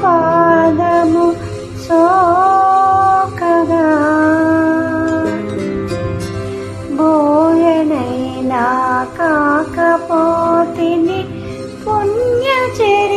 పాదము సోకగా. బోయనైనా కాకపోతిని పుణ్యచరి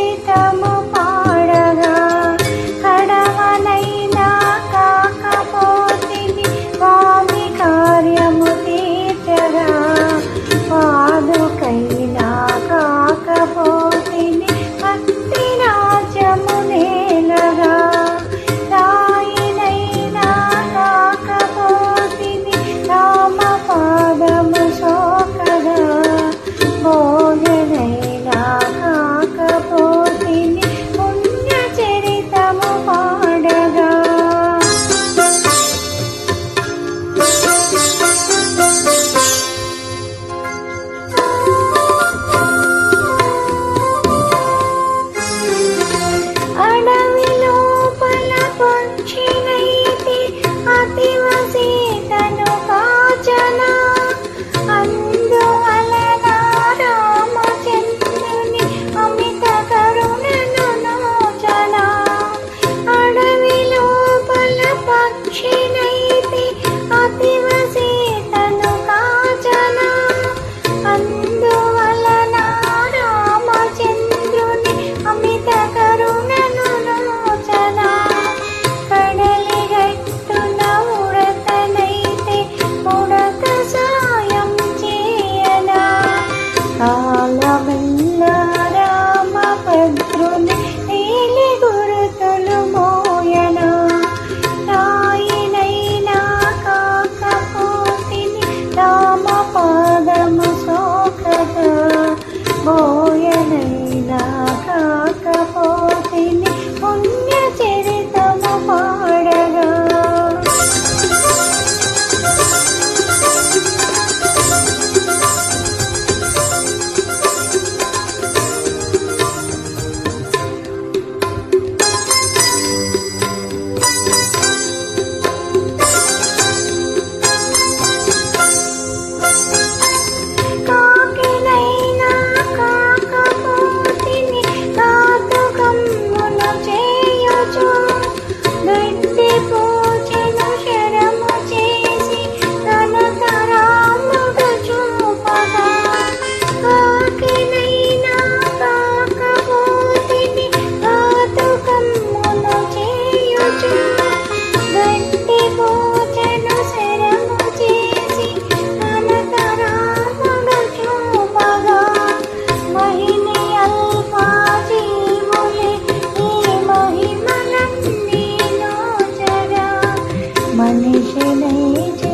মানুষ নেই